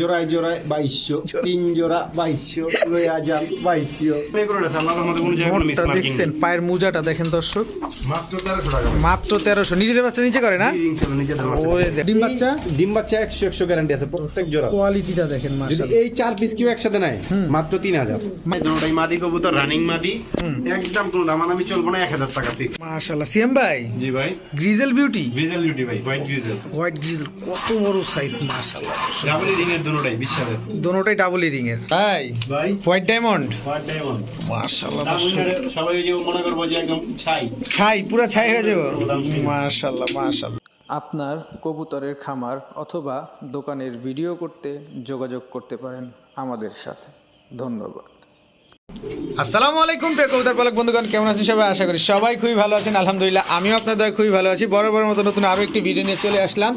জোড়ায় জোড়ায় বাইশশো তিন জোড়া বাইশশো যান বাইশশো দেখছেন পায়ের মোজাটা দেখেন দর্শক। মাত্র তেরোশো টাকা। মাত্র তেরোশো। নিজের বাচ্চা নিচে করে না? ডিম বাচ্চা? ডিম বাচ্চা একশো একশো গ্যারান্টি আছে প্রত্যেক জোড়া। কোয়ালিটিটা দেখেন যদি এই চার পিস কেউ একসাথে নেয় মাত্র তিন হাজার। দুটোই মাদি কবুতর রানিং মাদি। একদম কোনো দামাদামি চলবো না এক হাজার টাকা পিক মাশাআল্লাহ। সিএম ভাই? জি ভাই। গ্রিজেল বিউটি গ্রিজেল বিউটি ভাই হোয়াইট গ্রিজেল হোয়াইট গ্রিজেল কত বড় সাইজ মাশাআল্লাহ। ডাবল রিং এর দুটোটাই বিশ্বাসের দোনোটাই ডাবল এর। তাই? ভাই? হোয়াইট ডায়মন্ড হোয়াইট ডায়মন্ড মাশাআল্লাহ সবাই যে মনে করব যে একদম ছাই। ছাই পুরো ছাই হয়ে যাবে। মাশাআল্লাহ মাশাআল্লাহ। আপনার কবুতরের খামার অথবা দোকানের ভিডিও করতে যোগাযোগ করতে পারেন আমাদের সাথে। ধন্যবাদ। আসসালামু আলাইকুম প্রিয় কবুতর পালক বন্ধুগণ কেমন আছেন সবাই? আশা করি সবাই খুবই ভালো আছেন। আলহামদুলিল্লাহ আমিও আপনাদের খুবই ভালো আছি। বড় বড় মতো নতুন আরও একটি ভিডিও নিয়ে চলে আসলাম।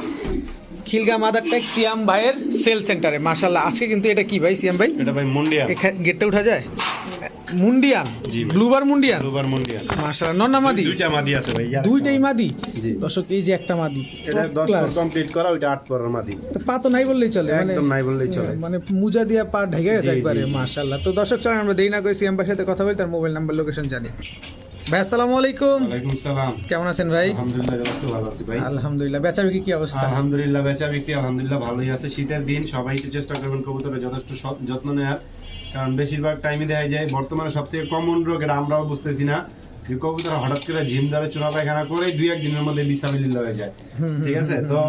খিলগা মাদার টেক সিয়াম ভাইয়ের সেল সেন্টারে। মাশাল্লাহ আজকে কিন্তু এটা কি ভাই সিয়াম ভাই? এটা ভাই মুন্ডিয়া গেটটা উঠা যায়? মুন্ডিয়ান। ব্লুবার মুন্ডিয়ান মুন্ডিয়া মাশাল্লাহ নন্নামাদি দুইটা মাদি আছে ভাই দুইটাই মাদি? জি। দর্শক এই যে একটা মাদি এটা 10 কমপ্লিট করা ওইটা 8 পরের মাদি। তো পা তো নাই বললেই চলে মানে একদম নাই বললেই চলে। মানে মুজা দিয়া পা ঢেকে গেছে একবারে। মাশাআল্লাহ। তো দর্শক চলেন আমরা দেরি না করে সিএম সাথে কথা বলি তার মোবাইল নাম্বার লোকেশন জানি। ভাই আসসালামু আলাইকুম। ওয়ালাইকুম সালাম। কেমন আছেন ভাই? আলহামদুলিল্লাহ যথেষ্ট ভালো আছি ভাই। আলহামদুলিল্লাহ বেচা বিক্রি কি অবস্থা? আলহামদুলিল্লাহ বেচা বিক্রি আলহামদুলিল্লাহ ভালোই আছে। শীতের দিন সবাই একটু চেষ্টা করবেন কবুতরের যথেষ্ট যত্ন নেওয়ার কারণ বেশিরভাগ টাইমে দেখা যায় বর্তমানে সব থেকে কমন রোগ এটা আমরাও বুঝতেছি না যে কবুতর হঠাৎ করে জিম ধরে চোরা পায়খানা করে দুই এক দিনের মধ্যে বিসাবিল্লা হয়ে যায়। ঠিক আছে? তো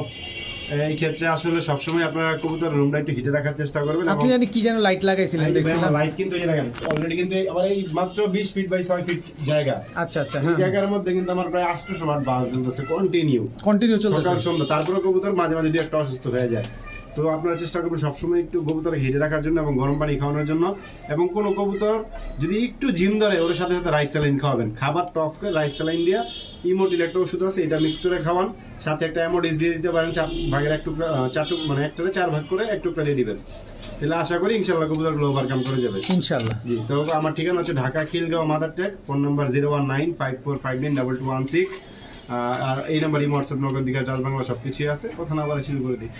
এই ক্ষেত্রে আসলে সবসময় আপনারা কবুতর রুমটা একটু হিটে রাখার চেষ্টা করবেন আপনি জানি কি যেন লাইট লাগাইছিলেন দেখছিলাম। লাইট কিন্তু এই দেখেন অলরেডি কিন্তু আমার এই মাত্র বিশ ফিট বাই ছয় ফিট জায়গা। আচ্ছা আচ্ছা এই হ্যাঁ। জায়গার মধ্যে কিন্তু আমার প্রায় আটশো বার বাল্ব চলতেছে কন্টিনিউ কন্টিনিউ চলতেছে। সকাল সন্ধ্যা। তারপরে কবুতর মাঝে মাঝে একটা অসুস্থ হয়ে যায়। তো আপনারা চেষ্টা করবেন সবসময় একটু কবুতর হিটে রাখার জন্য এবং গরম পানি খাওয়ানোর জন্য। এবং কোনো কবুতর যদি একটু জিম ধরে ওর সাথে সাথে রাইস স্যালাইন খাওয়াবেন। খাবার টপ করে রাইস স্যালাইন দিয়ে ইমোটিল একটা ওষুধ আছে এটা মিক্স করে খাওয়ান। সাথে একটা অ্যামোডিস দিয়ে দিতে পারেন চার ভাগের এক টুকরা চার টুক মানে একটাতে চার ভাগ করে এক টুকরা দিয়ে দিবেন। তাহলে আশা করি ইনশাল্লাহ কবুতরগুলো ওভারকাম করে যাবে। ইনশাল্লাহ জি তো আমার ঠিকানা হচ্ছে Dhaka Khilgaon Madartek phone number zero one nine five four five nine double two one six আর এই নাম্বারই হোয়াটসঅ্যাপ নগর বাংলা সব কিছুই আছে। কথা না বলে শুরু করে দিই।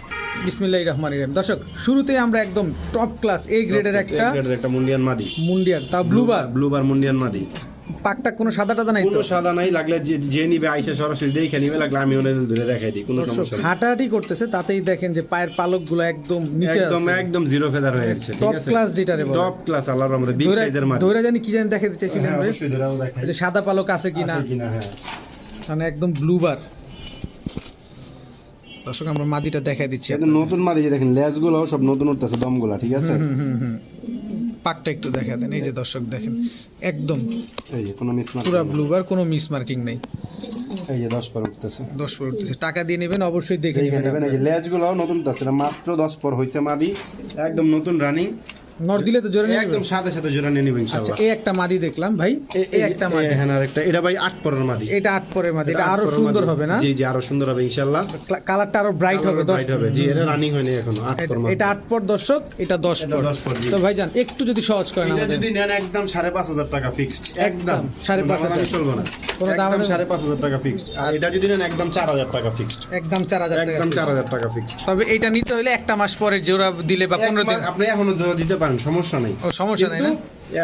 বিসমিল্লাহির রহমানির রহিম। দর্শক শুরুতেই আমরা একদম টপ ক্লাস এ গ্রেডের একটা গ্রেডের একটা মুন্ডিয়ান মাদি। তা ব্লুবার ব্লুবার মুন্ডিয়ান মাদি। পাকটা কোনো সাদা টাদা নাই কোনো সাদা নাই লাগলে যে নিবে আইসা সরাসরি দেখে নিবে লাগলে আমি ওনের ধরে দেখাই দিই কোনো সমস্যা হাঁটাহাঁটি করতেছে তাতেই দেখেন যে পায়ের পালকগুলো একদম নিচে একদম একদম জিরো ফেদার হয়ে যাচ্ছে টপ ক্লাস যেটারে বলে টপ ক্লাস আল্লাহর রহমতে বিগ সাইজের মাদি। দৈরা জানি কি জানি দেখাতে চাইছিলেন হ্যাঁ, ভাই যে সাদা পালক আছে কিনা। আছে কিনা হ্যাঁ। মানে একদম ব্লুবার দর্শক আমরা মাদিটা দেখাই দিচ্ছি এটা নতুন মাদি যে দেখেন লেজগুলো সব নতুন উঠতেছে দমগুলা ঠিক আছে? হুম হুম হুম পাকটা একটু দেখা দেন। এই যে দর্শক দেখেন একদম এই যে কোনো মিস পুরা ব্লুবার কোনো মিস মার্কিং নেই। এই যে দশ পর উঠতেছে। দশ পর উঠতেছে। টাকা দিয়ে নেবেন অবশ্যই দেখে নেবেন এই যে লেজগুলো নতুন উঠতেছে। মাত্র দশ পর হইছে মাদি। একদম নতুন রানিং নর দিলে তো জোরে নেবেন একদম সাথে সাথে জোড়া নিয়ে নিবেন আচ্ছা ইনশাআল্লাহ এই একটা মাদি দেখলাম ভাই এই একটা মাদি। হ্যাঁ আরেকটা এটা ভাই আট পরের মাদি। এটা আট পরের মাদি এটা আরও সুন্দর হবে না? জি জি আরও সুন্দর হবে ইনশাআল্লাহ কালারটা আরও ব্রাইট হবে হবে। জি এটা রানিং হয়নি এখনও আট পর মাদি। এটা আট পর দর্শক এটা দশ এটা পর। তো ভাইজান একটু যদি সহজ করেন এটা যদি নেন একদম সাড়ে পাঁচ হাজার টাকা ফিক্সড একদম সাড়ে পাঁচ কোনো দামাদামি হাজার। চলবে না। কোনো একদম পাঁচ হাজার টাকা ফিক্সড আর এটা যদি নেন একদম চার হাজার টাকা ফিক্সড একদম চার হাজার টাকা একদম চার হাজার টাকা ফিক্সড তবে এটা নিতে হলে একটা মাস পরে জোড়া দিলে বা পনেরো দিন আপনি এখনও জোড়া দিতে পারেন সমস্যা নেই। সমস্যা নেই না?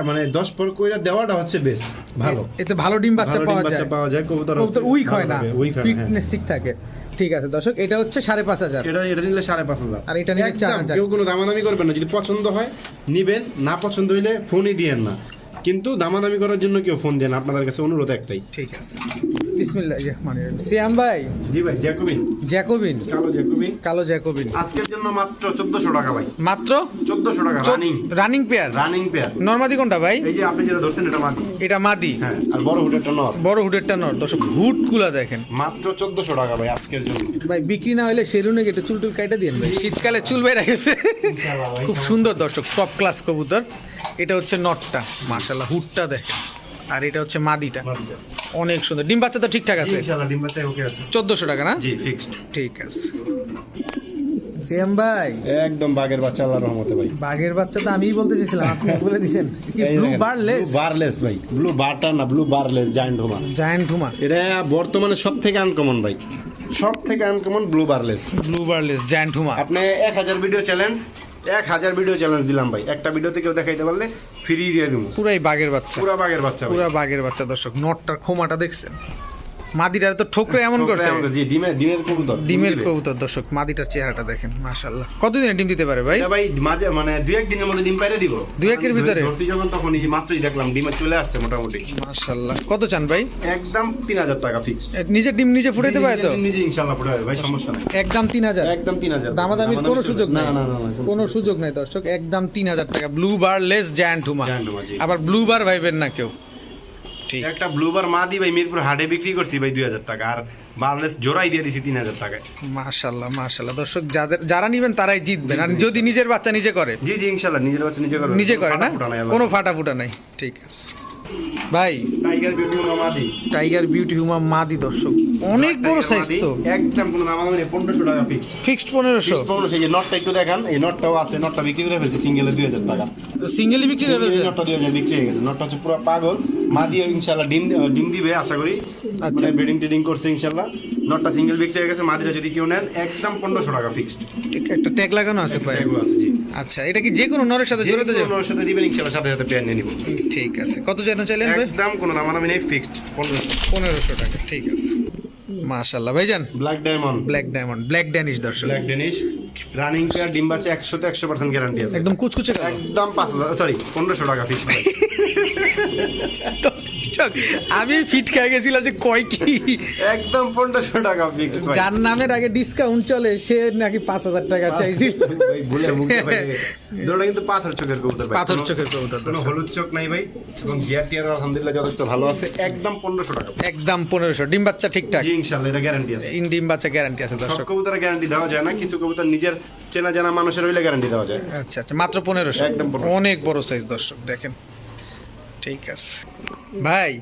মানে দশ পর কইরা দেওয়াটা হচ্ছে বেস্ট ভালো। এতে ভালো ডিম বাচ্চা পাওয়া যায়। পাওয়া যায় কবুতর কবুতর উইক হয় না। উইক হয়। ফিটনেস ঠিক থাকে। ঠিক আছে দর্শক এটা হচ্ছে সাড়ে পাঁচ হাজার। এটা এটা নিলে সাড়ে পাঁচ হাজার। আর এটা নিলে একদম, চার হাজার। কেউ কোনো দামাদামি করবেন না যদি পছন্দ হয় নিবেন না পছন্দ হইলে ফোনই দিয়েন না। কিন্তু দামাদামি করার জন্য কেউ ফোন দেন আপনাদের কাছে অনুরোধ একটাই। ঠিক আছে। বিসমিল্লাহ রহমানির রহিম। সিয়াম ভাই। জি ভাই জ্যাকুবিন। জ্যাকোবিন। কালো জ্যাকুবিন। কালো জ্যাকোবিন। আজকের জন্য মাত্র চোদ্দশো টাকা ভাই। মাত্র? চোদ্দশো টাকা running running pair running pair নর্মাদি কোনটা ভাই? এই যে আপনি যেটা ধরছেন এটা মাদি। এটা মাদি। হ্যাঁ আর বড় হুডেরটা নর। বড় হুডেরটা নর। দর্শক হুডগুলা দেখেন। মাত্র চোদ্দশো টাকা ভাই আজকের জন্য। ভাই বিক্রি না হলে সেলুনে কেটে চুল টুল কাইটা দিয়ে ভাই। শীতকালে চুল বেড়ে গেছে। খুব সুন্দর দর্শক টপ ক্লাস কবুতর। এটা হচ্ছে নটটা মাশাল্লাহ হুডটা দেখেন। আর এটা হচ্ছে মাদিটা। অনেক সুন্দর। ডিম বাচ্চা তো ঠিকঠাক আছে? ডিম বাচ্চা ওকে আছে। চোদ্দশো টাকা না? জি ফিক্সড ঠিক আছে। সিএম ভাই। একদম বাঘের বাচ্চা আল্লাহর রহমতে ভাই। বাঘের বাচ্চা তো আমিই বলতে চাইছিলাম আপনি বলে দিছেন ব্লু বারলেস বারলেস ভাই। ব্লু বারটা না blue barless giant homer. Giant homer. এটা বর্তমানে সব থেকে আনকমন ভাই। সব থেকে uncommon blue barless blue barless giant homer. আপনি এক হাজার ভিডিও চ্যালেঞ্জ এক হাজার ভিডিও চ্যালেঞ্জ দিলাম ভাই। একটা ভিডিওতে কেউ দেখাইতে পারলে ফ্রি দিয়ে দেবো পুরাই বাঘের বাচ্চা। পুরা বাঘের বাচ্চা। পুরা বাঘের বাচ্চা দর্শক। নটটার খোমাটা দেখছেন? মাদিটার তো ঠোকরে এমন করছে। জি ডিমের ডিমের কবুতর ডিমের কবুতর দর্শক মাদিটার চেহারাটা দেখেন মাশাল্লাহ কতদিনে ডিম দিতে পারে ভাই? ভাই মাঝে মানে দুই এক দিনের মধ্যে ডিম পাইরে দিব। দুই একের ভিতরে? ধরছি যখন তখন এই মাত্রই দেখলাম ডিমে চলে আসছে মোটামুটি। মাশাল্লাহ কত চান ভাই? একদম তিন হাজার টাকা ফিক্স এ, নিজের ডিম নিজে ফুটাইতে পারে তো? নিজে ইনশাল্লাহ ফুটে যাবে ভাই সমস্যা নাই। একদম তিন হাজার? একদম তিন হাজার। দামাদামির কোনো সুযোগ নেই। না না না কোনো সুযোগ নেই। দর্শক। একদম তিন হাজার টাকা। Blue bar lace giant homer. আবার ব্লু বার ভাইবেন না কেউ। ঠিক। একটা ব্লুবার মা দি ভাই মিরপুর হাটে বিক্রি করছি ভাই দুই হাজার টাকা আর বার্লেস জোড়াই দিয়ে দিছি তিন হাজার টাকায়। মাশাল্লাহ মাশাল্লাহ। দর্শক যাদের যারা নিবেন তারাই জিতবেন। আর যদি নিজের বাচ্চা নিজে করে? জি জি ইনশাল্লাহ নিজের বাচ্চা নিজে করে। নিজে করে না। কোনো ফাটা ফুটা নাই। ঠিক আছে। ভাই টাইগার বিউটি হুমা মাদি টাইগার বিউটি হুমা মাদি দর্শক। অনেক বড় সাইজ তো। একদম কোনো নাম আমি 1500 টাকা ফিক্সড ফিক্সড পনেরোশো। পনেরোশো এই যে নটটা একটু দেখান এই নটটাও আছে নটটা বিক্রি করে ফেলছে সিঙ্গেলে দুই হাজার টাকা। সিঙ্গেলই বিক্রি হয়ে গেছে নটটা দুই হাজার বিক্রি হয়ে গেছে। নটটা হচ্ছে পুরো পাগল। মাদি ইনশাআল্লাহ ডিম ডিম দিবে আশা করি। আচ্ছা। মানে ব্রিডিং টিডিং করছে ইনশাল্লাহ নটটা সিঙ্গেল বিক্রি হয়ে গেছে মাদিরা যদি কেউ নেন একদম পনেরোশো টাকা ফিক্সড একটা ট্যাগ লাগানো আছে পায়ে? আছে জি। আচ্ছা এটা কি যে কোনো নরের সাথে যাবে কোনো ওর সাথে দিবেন ইনশাল্লাহ সাথে সাথে পেয়ার নিয়ে নিব। ঠিক আছে কত যেন চাইলেন ভাই? একদম কোনো নামানামি নেই ফিক্সড পনেরোশো পনেরোশো টাকা ঠিক আছে। মাশাল্লাহ ভাইজান? Black diamond black diamond black danish দর্শক। ব্ল্যাক ডেনিশ রানিং পেয়ার ডিম বাচ্চা একশোতে একশো পার্সেন্ট গ্যারান্টি আছে। একদম কুচকুচে একদম পাঁচ হাজার সরি পনেরোশো টাকা ফিক্সড দর্শক, আমি ফিট খেয়ে গেছিলাম যে কয় কি? একদম পনেরোশো টাকা ফিক্সড যার নামের আগে ডিসকাউন্ট চলে সে নাকি পাঁচ হাজার টাকা চাইছিল। ভুলে মুখে গেছে। দুটোটা কিন্তু পাথর চোখের কবুতর পাথর চোখের কবুতর কোনো হলুদ চোখ নাই ভাই। এবং গিয়ার টিয়ার আলহামদুলিল্লাহ যথেষ্ট ভালো আছে। একদম পনেরোশো টাকা। একদম পনেরোশো। ডিম বাচ্চা ঠিকঠাক? ইনশাল্লাহ এটা গ্যারান্টি আছে। ইন ডিম বাচ্চা গ্যারান্টি আছে দর্শক। কবুতরের গ্যারান্টি দেওয়া যায় না কিছু কবুতর নিজের চেনা জানা মানুষের হইলে গ্যারান্টি দেওয়া যায়। আচ্ছা আচ্ছা মাত্র পনেরোশো। একদম অনেক বড় সাইজ দর্শক দেখেন। ঠিক আছে। ভাই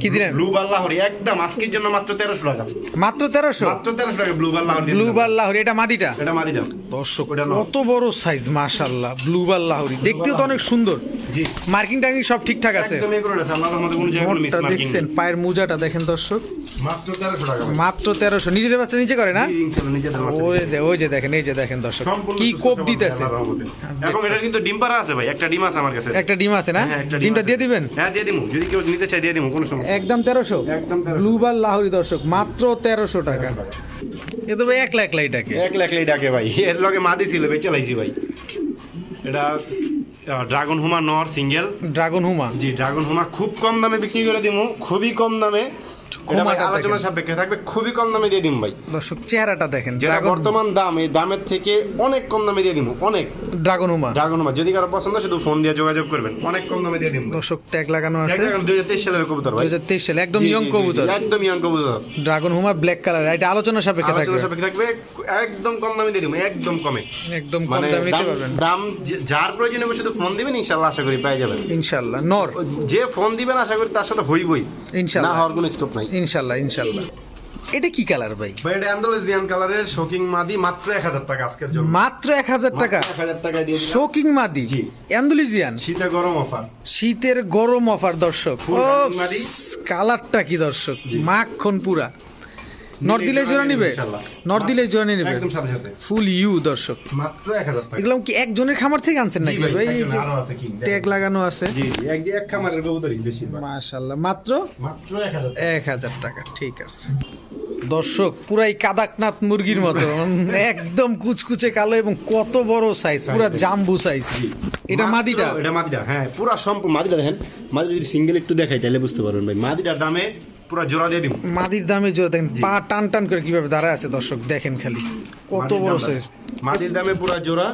কি দিলেন? ব্লু বার লাহরি একদম। আজকের জন্য মাত্র তেরোশো টাকা। মাত্র তেরোশো? মাত্র তেরোশো টাকা blue bar Lahori blue bar Lahori এটা মাদিটা? এটা মারি দাম দর্শক কত বড় সাইজ মাশাল্লাহ ব্লু বার লাহরি দেখতেও তো অনেক সুন্দর। জি। মার্কিং টার্কিং সব ঠিকঠাক আছে? একদম এগুলো আছে আল্লাহর রহমতে কোনো জায়গায় কোনো মিস মার্কিং দেখছেন পায়ের মোজাটা দেখেন দর্শক। মাত্র তেরোশো টাকা। মাত্র তেরোশো। নিজের বাচ্চা নিচে করে না? জি, ইনশাল্লাহ নিজেদের বাচ্চা ওই যে ওই যে দেখেন এই যে দেখেন দর্শক। কি কোপ দিতেছে। রহমতে। এবং এটা কিন্তু ডিম পাড়া আছে ভাই একটা ডিম আছে আমার কাছে। একটা ডিম আছে না? হ্যাঁ, ডিমটা দিয়ে দিবেন? হ্যাঁ দিয়ে দিমু। যদি কেউ নিতে চাই দিয়ে দিমু কোনো সমস্যা একদম তেরোশো? একদম তেরোশো। ব্লু বার লাহরি দর্শক মাত্র তেরোশো টাকা। এ তো ভাই এক লাখ লাইটাকে। এক লাখ লাই ডাকে ভাই। এর লগে মাদি ছিল ভাই চালাইছি ভাই। এটা ড্রাগন হুমা নর সিঙ্গেল ড্রাগন হুমা জি ড্রাগন হুমা খুব কম দামে বিক্রি করে দিমু খুবই কম দামে। আলোচনা সাপেক্ষে থাকবে খুবই কম দামে দিয়ে দিম ভাই। দর্শক চেহারাটা দেখেন যেটা বর্তমান দাম এই দামের থেকে অনেক কম দামে দিয়ে দিমু অনেক। ড্রাগন হুমা ড্রাগন হুমা যদি কারও পছন্দ শুধু ফোন দিয়ে যোগাযোগ করবেন অনেক কম দামে দিয়ে দিমু দর্শক ট্যাগ লাগানো আছে। দুই হাজার তেইশ সালের কবুতর ভাই। সালে একদম ইয়ং কবুতর। একদম ইয়ং কবুতর। ড্রাগন হুমা ব্ল্যাক কালার এটা আলোচনা সাপেক্ষে আলোচনা থাকবে। সাপেক্ষে থাকবে একদম কম দামে দিয়ে দিবো একদম কমে। একদম কম মানে দামে নিতে পারবেন। দাম যার প্রয়োজনে শুধু ফোন দিবেন ইনশাল্লাহ আশা করি পেয়ে যাবেন। ইনশাল্লাহ নর। যে ফোন দিবেন আশা করি তার সাথে হইবই। না ইনশাল্লাহ হওয়ার কোনো স্কোপ নাই ইনশাল্লাহ ইনশাল্লাহ। এটা কি কালার ভাই? ভাই এটা অ্যান্ডালুসিয়ান কালারের শোকিং মাদি মাত্র এক হাজার টাকা আজকের জন্য। মাত্র এক হাজার টাকা? এক হাজার টাকা দিয়ে শোকিং মাদি? জি। অ্যান্ডালুসিয়ান শীতে গরম অফার। শীতের গরম অফার দর্শক। ও কালারটা কি দর্শক। মাখন পুরা। নর দিলে জোড়া নিবে? ইনশাল্লাহ। নর দিলে জোড়া নিবে? একদম সাথে সাথে। ফুল ইউ দর্শক। মাত্র এক হাজার টাকা। এগুলো কি একজনের খামার থেকে আনছেন নাকি? ভাই, এই যে। ট্যাগ লাগানো আছে। জি জি এক এক খামারের কবুতরই মাত্র? মাত্র এক হাজার টাকা। ঠিক আছে। দর্শক পুরাই কাদাকনাথ মুরগির মতো। একদম কুচকুচে কালো এবং কত বড় সাইজ পুরা জাম্বু সাইজ এটা মাদিটা? এটা মাদিটা হ্যাঁ পুরো সম্পূর্ণ মাদিটা দেখেন। মাদিটা যদি সিঙ্গেল একটু দেখাই তাহলে বুঝতে পারবেন ভাই। মাদিটার দামে পুরো জোড়া দিয়ে দিব। মাদির দামে যে দেখেন পা টান টান করে কীভাবে দাঁড়ায় আছে দর্শক দেখেন খালি। কত বড় সাইজ মাদির দামে পুরো জোড়া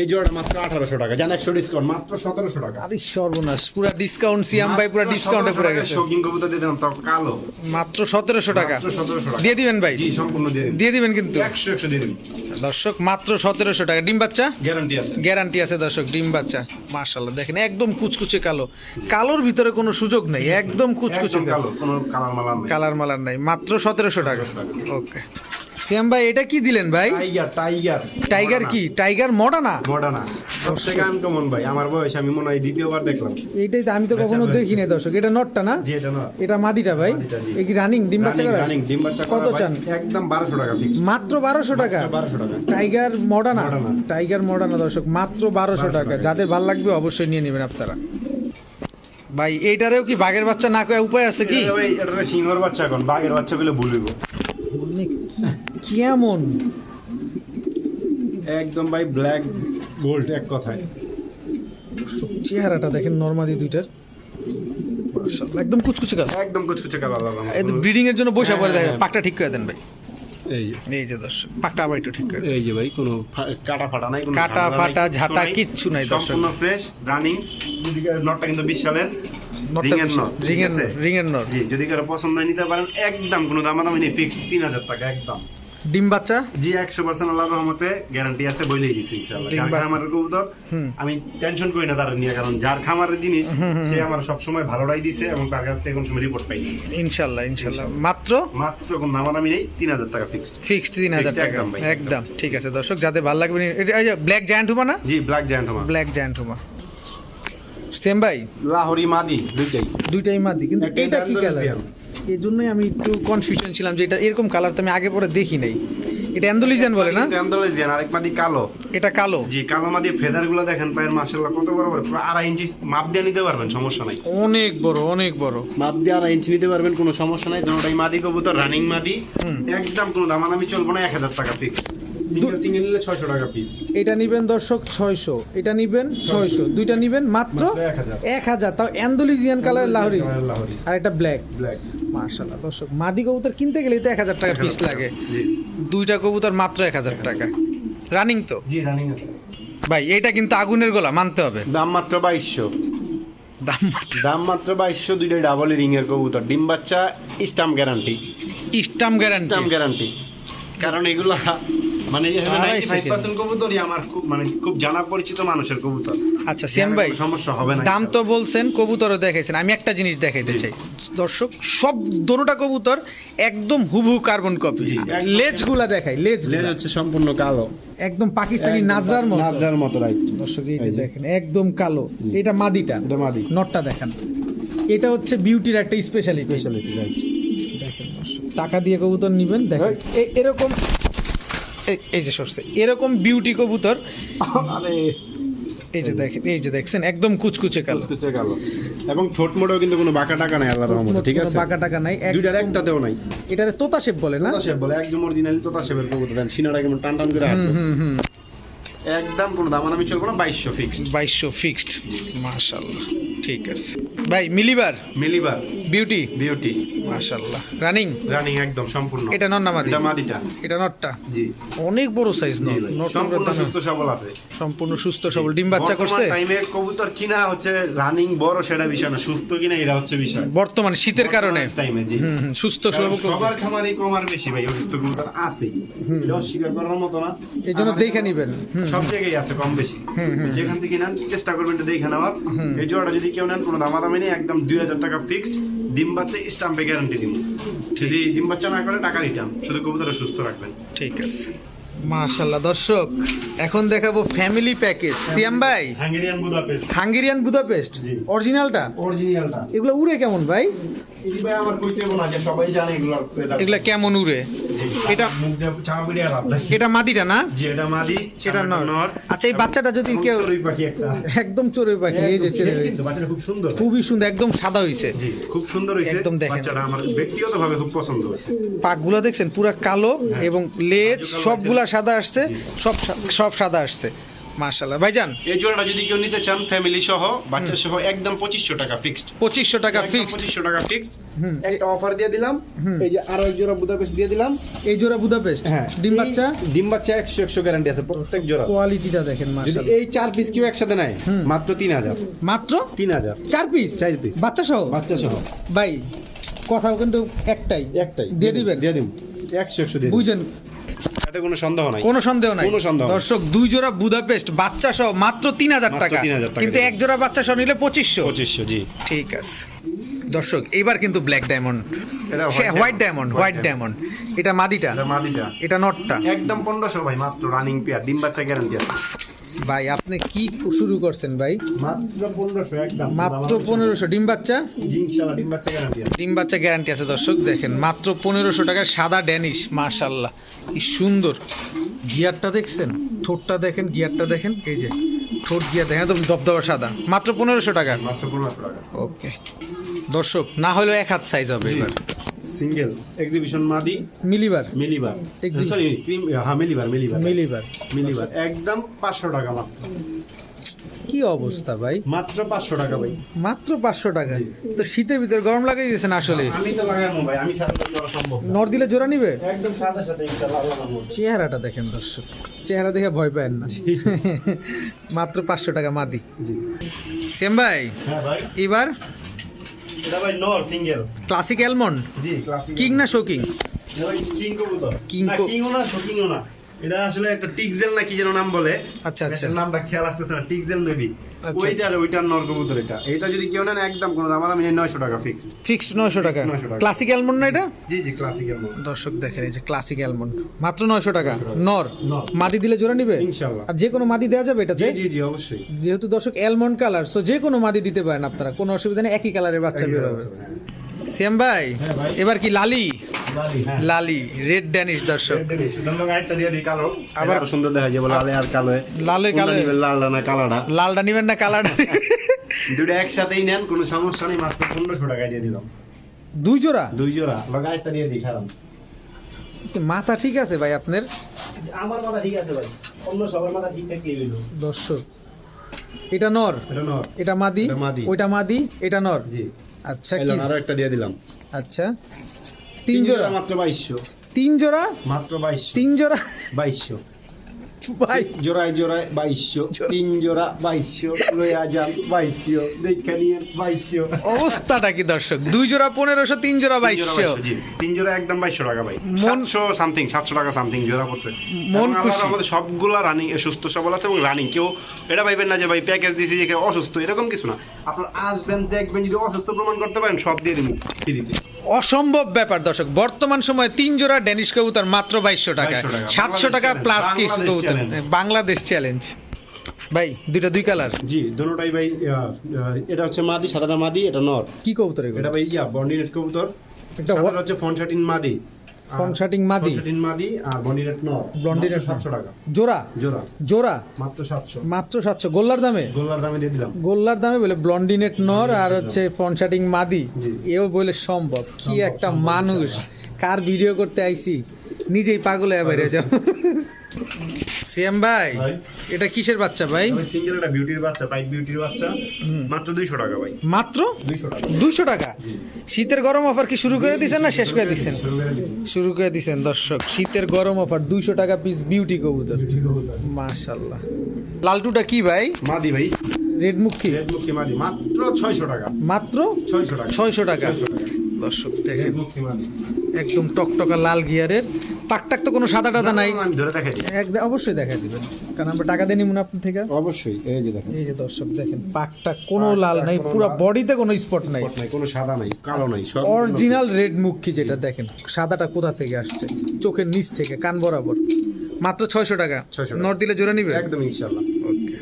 এই জোড়াটা মাত্র আঠারোশো টাকা। জান একশো ডিসকাউন্ট মাত্র সতেরোশো টাকা। আরে সর্বনাশ পুরা ডিসকাউন্ট সিয়াম ভাই পুরা ডিসকাউন্টে পুরা গেছে। শৌখিন কবুতর দিয়ে দিলাম তাও কালো। মাত্র সতেরোশো টাকা। মাত্র দিয়ে দিবেন ভাই? জি সম্পূর্ণ দিয়ে দিন দিয়ে দিবেন কিন্তু? একশো একশো দিয়ে দিন দর্শক মাত্র সতেরোশো টাকা। ডিম বাচ্চা? গ্যারান্টি আছে। গ্যারান্টি আছে দর্শক ডিম বাচ্চা। মাশাল্লাহ দেখেন একদম কুচকুচে কালো। কালোর ভিতরে কোনো সুযোগ নেই একদম কুচকুচে কালো কালো। কোনো কালার মালার নেই। কালার মালার নাই মাত্র সতেরোশো টাকা। 1700 টাকা। ওকে। সিয়াম ভাই এটা কি দিলেন ভাই? টাইগার টাইগার টাইগার কি? টাইগার মডানা মডানা আনকমন ভাই। আমার বয়স আমি মনে হয় দ্বিতীয়বার দেখলাম। এইটাই তো আমি তো কখনো দেখি নাই দর্শক এটা নটটা না? জি এটা না এটা মাদিটা ভাই। মাদিটা, জি। এ কি রানিং ডিম বাচ্চা করা? রানিং ডিম বাচ্চা কত চান? একদম বারোশো টাকা ফিক্স মাত্র বারোশো টাকা? বারোশো টাকা। টাইগার মডানা। টাইগার মডানা দর্শক মাত্র বারোশো 1200 টাকা। টাকা। যাদের ভালো লাগবে অবশ্যই নিয়ে নেবেন আপনারা। ভাই এইটারেও কি বাঘের বাচ্চা না কয়ে উপায় আছে কি? এটা সিংহর বাচ্চা এখন বাঘের বাচ্চা গুলো ভুলব মানে কি- কেমন একদম ভাই ব্ল্যাক গোল্ড এক কথায়। চেহারাটা দেখেন নর্মালি দুইটার। একদম কুচকুচে কাল একদম কুচকুচে কালার ব্রিডিং এর জন্য বসে পড়ে হ্যাঁ, দেখেন হ্যাঁ। পাকটা ঠিক করে দেন ভাই। এই যে এই যে দর্শক পাকটা আবার একটু ঠিক করে এই যে ভাই কোনো কাটা ফাটা নাই কোনো কাটা ফাটা, নাই, কিচ্ছু নাই দর্শক। সম্পূর্ণ ফ্রেশ রানিং যদি নটটা কিন্তু বিশ সালের নটটা রিং এর নট ring এর নট। জি যদি কারও পছন্দ হয় নিতে পারেন একদম কোনো দামাদামি নেই ফিক্সড তিন হাজার টাকা একদম ডিম বাচ্চা? জি একশো পার্সেন্ট আল্লাহর রহমতে গ্যারান্টি আছে বলেই দিছি যার খামারের কবুতর আমি টেনশন করি না তার নিয়ে কারণ যার খামারের জিনিস সে আমার সবসময় ভালোটাই দিছে এবং তার কাছ থেকে কোন সময় রিপোর্ট পাই ইনশাল্লাহ ইনশাল্লাহ মাত্র? মাত্র কোন নেই তিন হাজার টাকা ফিক্সড ফিক্সড তিন হাজার টাকা। একদম ঠিক আছে দর্শক যাদের ভালো লাগবে নি- এটা- এই যে ব্ল্যাক জায়ান্ট হুমা না? জি ব্ল্যাক জায়ান্ট আমার ব্ল্যাক জায়ান্ট হুমা সেম ভাই? লাহোরি মাদি দুইটাই। দুইটাই মাদি কিন্তু এটা কি কালার Andalusian। এই জন্যই আমি একটু কনফিউশন ছিলাম যে এটা এরকম কালার তো আমি আগে পরে দেখি নাই। এটা অ্যান্ডোলিজিয়ান বলে না? অ্যান্ডালুজিয়ান আরেক মাদি কালো। এটা কালো। জি কালো মাদি ফেদারগুলো দেখেন পায়ের মাসাল্লাহ কত বড় বড়। পুরো আড়াই ইঞ্চি মাপ দিয়ে নিতে পারবেন সমস্যা নাই। অনেক বড় অনেক বড়। মাপ দিয়ে আড়াই ইঞ্চি নিতে পারবেন কোনো সমস্যা নাই। দুটোটাই মাদি কবুতর রানিং মাদি। একদম কোনো দামাদামি চলবো না এক হাজার টাকা ফিক্স টাকা পিস এটা নিবেন দর্শক ছয়শো। এটা নিবেন ছয়শো। দুইটা নিবেন মাত্র মাত্র 1000 এক হাজার। তাও অ্যান্ডোলিজিয়ান লাহরি। লাহোরি। আর এটা ব্ল্যাক ব্ল্যাক মাশাল্লাহ দর্শক মাদি কবুতর কিনতে গেলে তো এক হাজার টাকা পিস লাগে। দুইটা কবুতর মাত্র এক হাজার টাকা। রানিং তো? জি রানিং আছে। ভাই এটা কিন্তু আগুনের গলা মানতে হবে। দাম মাত্র বাইশশো। দাম মাত্র দাম মাত্র বাইশশো দুইটা ডাবল রিং এর কবুতর। ডিম বাচ্চা stamp guarantee stamp guarantee stamp guarantee কারণ এগুলা মানে কবুতরই আমার খুব মানে খুব জানা পরিচিত মানুষের কবুতর। আচ্ছা সেম ভাই। সমস্যা হবে না দাম তো বলছেন কবুতরও দেখাইছেন। আমি একটা জিনিস দেখাইতে চাই। দর্শক সব দোনোটা কবুতর একদম হুবহু কার্বন কপি একদম। লেজগুলা দেখাই লেজ লেজ হচ্ছে সম্পূর্ণ কালো। একদম পাকিস্তানি নাজরার মতো। নাজরার মতো রাইট দর্শক এই যে দেখেন একদম কালো। এটা মাদিটা। এটা মাদি। নটটা দেখেন। এটা হচ্ছে বিউটির একটা স্পেশালিটি স্পেশালিটি রাইট দেখেন দর্শক, টাকা দিয়ে কবুতর নিবেন দেখেন। এরকম এই- যে সরছে এরকম বিউটি কবুতর। এই যে দেখেন এই যে দেখছেন একদম কুচকুচে কালো। কুচকুচে কালো। এবং ছোট মোটেও কিন্তু কোনো বাঁকা টাকা নাই আল্লাহর রহমতে ঠিক আছে? বাঁকা টাকা নাই দুইটার একটাতেও নাই। এটারে তোতা শেপ বলে না? তোতা শেপ বলে একদম অরিজিনালি তোতা শেপের কবুতর দেন সিনারা কেমন টান টান করে হুম হুম। একদম কোনো দামাদামি চলবে না বাইশশো ফিক্সড বাইশশো ফিক্সড মাশাল্লাহ ঠিক আছে। ভাই mealy bar? Mealy bar. Beauty beauty মাশাল্লাহ। রানিং রানিং একদম সম্পূর্ণ। এটা না মাদি? এটা মাদিটা। এটা নটটা? জি। অনেক বড় সাইজ সম্পূর্ণ সুস্থ সবল আছে। সম্পূর্ণ সুস্থ সবল। ডিম বাচ্চা করছে? টাইমে কবুতর কিনা হচ্ছে রানিং বড় সেটা বিষয় না। সুস্থ কিনা এটা হচ্ছে বিষয়। বর্তমান শীতের কারণে। টাইমে জি। সুস্থ সবল সবার খামারই কম আর বেশি ভাই অসুস্থ কবুতর আছে এটা অস্বীকার করার মতো না। এই জন্য আমাদের দেখে নিবেন। হুম, সব জায়গায় আছে কম বেশি যেখান থেকে নেন চেষ্টা করবেন এটা দেখে নেওয়ার। এই জোড়াটা যদি কেউ নেন কোনো দামাদামি নেই একদম দুই হাজার টাকা ফিক্সড ডিম বাচ্চা স্টাম্পে গ্যারান্টি দিন যদি ডিম বাচ্চা না করে টাকা রিটার্ন শুধু কবুতরটা সুস্থ রাখবেন। ঠিক আছে। মাশাল্লাহ দর্শক এখন দেখাবো ফ্যামিলি প্যাকেজ সিয়াম ভাই হাঙ্গেরিয়ান বুদাপেস্ট। Hungarian Budapest. অরিজিনালটা অরিজিনালটা এগুলো উড়ে কেমন ভাই? এই ভাই আমার কইতে না যে সবাই জানে এগুলো এগুলা কেমন উড়ে? এটা এটা- মাদিটা না? জি এটা মাদি সামনেটা নর। আচ্ছা এই বাচ্চাটা যদি কেউ চড়ুই পাখি একটা। একদম চোরের পাখি এই যে কিন্তু বাচ্চাটা খুব সুন্দর। খুবই সুন্দর একদম সাদা হইছে। জি খুব সুন্দর হয়েছে একদম দেখেন। বাচ্চাটা আমার ব্যক্তিগতভাবে খুব পছন্দ পাকগুলো দেখছেন? পুরা কালো হ্যাঁ। এবং লেজ কালো সবগুলা সাদা আসছে সব সব সাদা আসছে। মাশাল্লাহ ভাইজান? এই জোড়াটা যদি কেউ নিতে চান ফ্যামিলি সহ বাচ্চা সহ একদম পঁচিশশো টাকা ফিক্সড পঁচিশশো টাকা ফিক্সড পঁচিশশো টাকা ফিক্সড একটা অফার দিয়ে দিলাম। এই যে আরও এক জোড়া বুদাপেস্ট দিয়ে দিলাম। এই জোড়া বুদাপেস্ট হ্যাঁ। এই বাচ্চা? ডিম বাচ্চা একশো একশো গ্যারান্টি আছে প্রত্যেক জোড়া। কোয়ালিটিটা দেখেন যদি এই চার পিস কেউ একসাথে নেয় মাত্র তিন হাজার। মাত্র? তিন হাজার। চার পিস চার piece। বাচ্চা সহ? বাচ্চা সহ। ভাই কথাও কিন্তু একটাই। একটাই। দিয়ে দিবেন? দিয়ে দিন একশো একশো দিয়ে বুঝেন এতে কোনো সন্দেহ নাই। কোনো সন্দেহ নাই। কোনো সন্দেহ দর্শক দুই জোড়া বুদাপেস্ট বাচ্চা সহ মাত্র তিন হাজার টাকা। কিন্তু এক জোড়া বাচ্চা সহ নিলে পঁচিশশো। পঁচিশশো জি। ঠিক আছে। দর্শক এইবার কিন্তু black diamond white diamond white diamond এটা মাদিটা। মাদিটা। এটা নটটা। একদম পনেরোশো ভাই মাত্র রানিং পেয়ার ডিম বাচ্চা গ্যারান্টি আছে। ভাই আপনি কি শুরু করছেন ভাই? মাত্র পনেরোশো ডিম বাচ্চা? ডিম বাচ্চা গ্যারান্টি আছে। দর্শক দেখেন মাত্র পনেরোশো টাকার সাদা ড্যানিশ মাশাল্লাহ। কি সুন্দর। গিয়ারটা দেখছেন? ঠোঁটটা দেখেন গিয়ারটা দেখেন এই যে ঠোঁট গিয়ার দেখেন একদম দবদবা সাদা। মাত্র পনেরোশো টাকা? মাত্র পনেরোশো টাকা। ওকে। দর্শক না হলেও এক হাত সাইজ হবে এবার। সিঙ্গেল এক্সিবিশন মাদি? মিলিবার। মিলিবার। সরি ক্রিম হ্যাঁ মিলিবার মিলিবার। মিলিবার। মিলিবার। একদম পাঁচশো টাকা মাত্র। কি অবস্থা ভাই? মাত্র পাঁচশো টাকা ভাই। মাত্র পাঁচশো টাকা। তো শীতের ভিতরে গরম লাগাই দিয়েছেন আসলে? আমি তো লাগাবো ভাই আমি সম্ভব নর দিলে জোড়া নিবে? একদম সাথে সাথে ইনশাআল্লাহ চেহারাটা দেখেন দর্শক। চেহারা দেখে ভয় পায় না। মাত্র পাঁচশো টাকা মাদি। জি। সেম ভাই? হ্যাঁ ভাই। এবার এটা ভাই নর সিঙ্গেল। Classic almond? জি ক্লাসিক কিং না শোকিং? কিং কবুতর। কিং না কো- না শোকিংও না। এটা আসলে একটা টিকজেল না কি যেন নাম বলে? আচ্ছা আচ্ছা। নামটা খেয়াল আসতেছে না টিকজেল মেবি আচ্ছা, ওইটার ওইটার নর কবুতর এটা। এটা যদি কেউ নেন একদম কোনো দাম নেই নয়শো টাকা ফিক্সড ফিক্সড নয়শো টাকা। 900 টাকা। ক্লাসিক অ্যালমন্ড না এটা? জি জি ক্লাসিকের নর দর্শক দেখেন এই যে ক্লাসিক অ্যালমন্ড মাত্র নয়শো টাকা। নর। মাদি দিলে জোড়া নিবে? ইনশাআল্লাহ। আর যে কোনো মাদি দেওয়া যাবে এটাতে? জি জি জি অবশ্যই। যেহেতু দর্শক অ্যালমন্ড কালার সো যে কোনো মাদি দিতে পারেন আপনারা। কোনো অসুবিধা নেই একই কালারের বাচ্চা বের হবে। সেম ভাই হ্যাঁ ভাই। এবার কি লালি? লালি হ্যাঁ। রেড ড্যানিশ দর্শক। আবার- সুন্দর দেখা যায় বলে লালে আর কালো লালে কালো। লালটা না কালাটা লালটা নিবেন না কালারটা? দুটো একসাথেই নেন কোনো সমস্যা নেই মাত্র পনেরোশো টাকায় দিয়ে দিলাম। দুই জোড়া? দুই জোড়া লগা একটা দিয়ে দিই মাথা ঠিক আছে ভাই আপনার? আমার মাথা ঠিক আছে ভাই অন্য সবার মাথা ঠিক থাকলেই হইল। দর্শক এটা নর? এটা নর। মাদি? এটা মাদি। ওইটা মাদি? এটা নর? জি। আচ্ছা কি? আরও একটা দিয়ে দিলাম। আচ্ছা। তিন জোড়া মাত্র বাইশশো। তিন জোড়া মাত্র বাইশ তিন জোড়া বাইশশো। ভাই জোড়ায় জোড়ায় বাইশশো তিন জোড়া বাইশশো লইয়া যান বাইশশো দেখা নিয়ে বাইশশো অবস্থাটা কি দর্শক? দুই জোড়া পনেরোশো তিন জোড়া বাইশশো। তিন জোড়া একদম বাইশশো টাকা ভাই। মন- সাতশো সামথিং সাতশো টাকা সামথিং জোড়া পড়ছে। মন খুশি। আমাদের সবগুলা রানিং সুস্থ সবল আছে এবং রানিং কেউ এটা ভাইবেন না যে ভাই প্যাকেজ দিয়েছি যে অসুস্থ এরকম কিছু না। আপনার আসবেন দেখবেন যদি অসুস্থ প্রমাণ করতে পারেন সব দিয়ে ফ্রিতে অসম্ভব ব্যাপার দর্শক। বর্তমান সময়ে তিন জোড়া ড্যানিশ কবুতর মাত্র বাইশশো টাকা। সাতশো টাকা প্লাস কি কবুতর বাংলাদেশ চ্যালেঞ্জ ভাই দুইটা দুই কালার জি দুটোটাই ভাই এটা হচ্ছে মাদি সাদাটা মাদি এটা নর। কি কবুতর এগুলো? এটা ভাই ইয়া বন্ডিনেট কবুতর। সাদাটা হচ্ছে ফন মাদি। ফন শার্টিং মাদি? শার্টিন মাদি আর বন্ডিনেট নর। Bonded সাতশো টাকা। জোড়া? জোড়া। জোড়া? মাত্র সাতশো। মাত্র সাতশো। গোল্লার দামে? গোল্লার দামে দিয়ে দিলাম। গোল্লার দামে বলে ব্লন্ডিনেট নর আর হচ্ছে ফন শার্টিং মাদি এও বলে সম্ভব। কি একটা মানুষ। কার ভিডিও করতে আইছি? নিজেই পাগল হয়ে বেরিয়ে যাও। সিএম ভাই। এটা কিসের বাচ্চা ভাই? সিঙ্গেল একটা বিউটির বাচ্চা পাইপ বিউটির বাচ্চা। মাত্র দুইশো টাকা ভাই। মাত্র? দুইশো টাকা। দুইশো টাকা? শীতের গরম অফার কি শুরু করে দিছেন না শেষ করে দিছেন? শুরু করে দিছেন দর্শক শীতের গরম অফার দুইশো টাকা পিস বিউটি কবুতর। মাশাল্লাহ লালটুটা কি ভাই? মাদি ভাই। রেড মুখী রেড মুখী মাদি? মাত্র ছয়শো টাকা। মাত্র ছয়শো টাকা। ছয়শো টাকা। 600 টাকা। দর্শক দেখেন। একদম টকটকা লাল গিয়ারের। টাকটাক তো কোনো সাদা টাদা নাই। ধরে দেখাই একদম অবশ্যই দেখা দিবেন। কারণ আমরা টাকা দিয়ে নিব আপনার থেকে। অবশ্যই এই যে দেখেন। এই যে দর্শক দেখেন পাকটা কোনো লাল নাই পুরো বডিতে কোনো স্পট নাই। নাই কোনো সাদা নাই কালো নাই সব অরিজিনাল রেড মুখী যেটা দেখেন সাদাটা কোথা থেকে আসছে? চোখের নিচ থেকে কান বরাবর। মাত্র ছয়শো টাকা। 600 টাকা। নট দিলে জোরে নিবে? একদম ইনশাআল্লাহ। ওকে।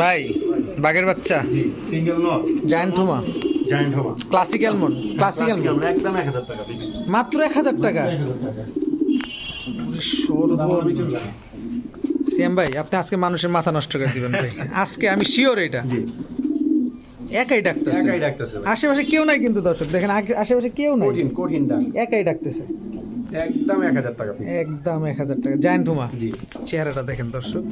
ভাই বাঘের বাচ্চা। জি সিঙ্গেল নট। জায়ান্ট হুমা জায়ান্ট হবা। ক্লাসিক অ্যালমন্ড ক্লাসিক অ্যালমন্ড একদম টাকা ফিক্সড মাত্র টাকা। সিয়াম ভাই আপনি আজকে মানুষের মাথা নষ্ট করে দিবেন ভাই। আজকে আমি শিওর এটা। জি। একাই ডাকতেছে। একাই ডাকতেছে আশেপাশে কেউ নাই কিন্তু দর্শক দেখেন আশেপাশে কেউ নাই। কঠিন কঠিন ডাক। একাই ডাকতেছে। একদম এক হাজার টাকা fixed। একদম এক হাজার টাকা। Giant homer. জি। চেহারাটা দেখেন দর্শক।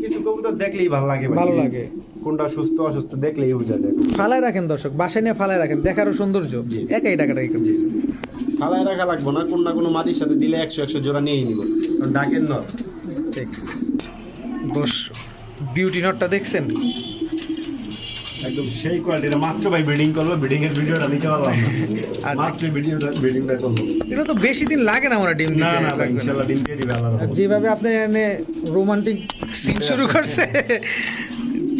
কিছু কবুতর দেখলেই ভালো লাগে ভালো লাগে। কোনটা সুস্থ অসুস্থ দেখলেই বোঝা যায়। ফালায় রাখেন দর্শক বাসায় নিয়ে ফালায় রাখেন দেখারও সৌন্দর্য। একাই টাকাটাই করতেছে ফালায় রাখা লাগবো না কোন না কোনো মাটির সাথে দিলে একশো একশো জোড়া নিয়েই নিব। কারণ ডাকের নর। ঠিক দর্শক বিউটি নটটা দেখছেন? একদম সেই কোয়ালিটির মাত্র ভাই ব্রিডিং করল ব্রিডিং এর ভিডিওটা নিতে পারলাম। মাত্র ভিডিওটা ব্রিডিংটা করল। এটা তো বেশি দিন লাগে না আমরা ডিম না দিতে না না। ইনশাআল্লাহ ডিম দিয়ে দিবে আল্লাহর যেভাবে আপনি রোমান্টিক সিন শুরু করছে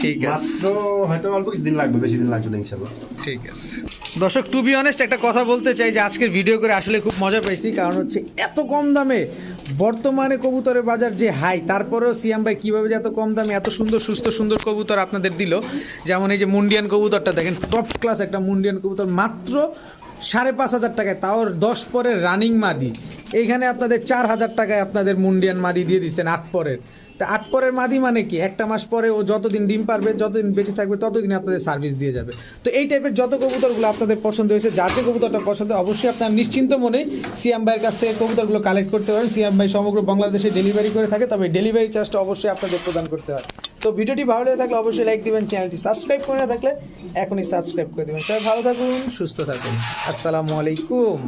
ঠিক আছে। মাত্র হয়তো অল্প কিছু লাগবে বেশি দিন লাগবে না ইনশাল্লাহ। ঠিক আছে। দর্শক টু বি অনেস্ট একটা কথা বলতে চাই যে আজকের ভিডিও করে আসলে খুব মজা পাইছি কারণ হচ্ছে এত কম দামে বর্তমানে কবুতরের বাজার যে হাই তারপরেও সিয়াম ভাই কীভাবে যে এত কম দামে এত সুন্দর সুস্থ সুন্দর কবুতর আপনাদের দিল যেমন এই যে মুন্ডিয়ান কবুতরটা দেখেন টপ ক্লাস একটা মুন্ডিয়ান কবুতর মাত্র সাড়ে পাঁচ হাজার টাকায় তাও দশ পরের রানিং মাদি। এইখানে আপনাদের চার হাজার টাকায় আপনাদের মুন্ডিয়ান মাদি দিয়ে দিচ্ছেন আট পরের। তা আট পরের মাদি মানে কি? একটা মাস পরে ও যতদিন ডিম পারবে, যতদিন বেঁচে থাকবে ততদিন আপনাদের সার্ভিস দিয়ে যাবে। তো এই টাইপের যত কবুতরগুলো আপনাদের পছন্দ হয়েছে, যার যে কবুতরটা পছন্দ অবশ্যই আপনার নিশ্চিন্ত মনে সিএম ভাইয়ের কাছ থেকে কবুতরগুলো কালেক্ট করতে পারেন। সিএম ভাই সমগ্র বাংলাদেশে ডেলিভারি করে থাকে, তবে ডেলিভারি চার্জটা অবশ্যই আপনাদের প্রদান করতে হয়। তো ভিডিওটি ভালো লেগে থাকলে অবশ্যই লাইক দিবেন চ্যানেলটি সাবস্ক্রাইব করে না থাকলে এখনই সাবস্ক্রাইব করে দেবেন। সবাই ভালো থাকুন, সুস্থ থাকুন। আসসালামু আলাইকুম।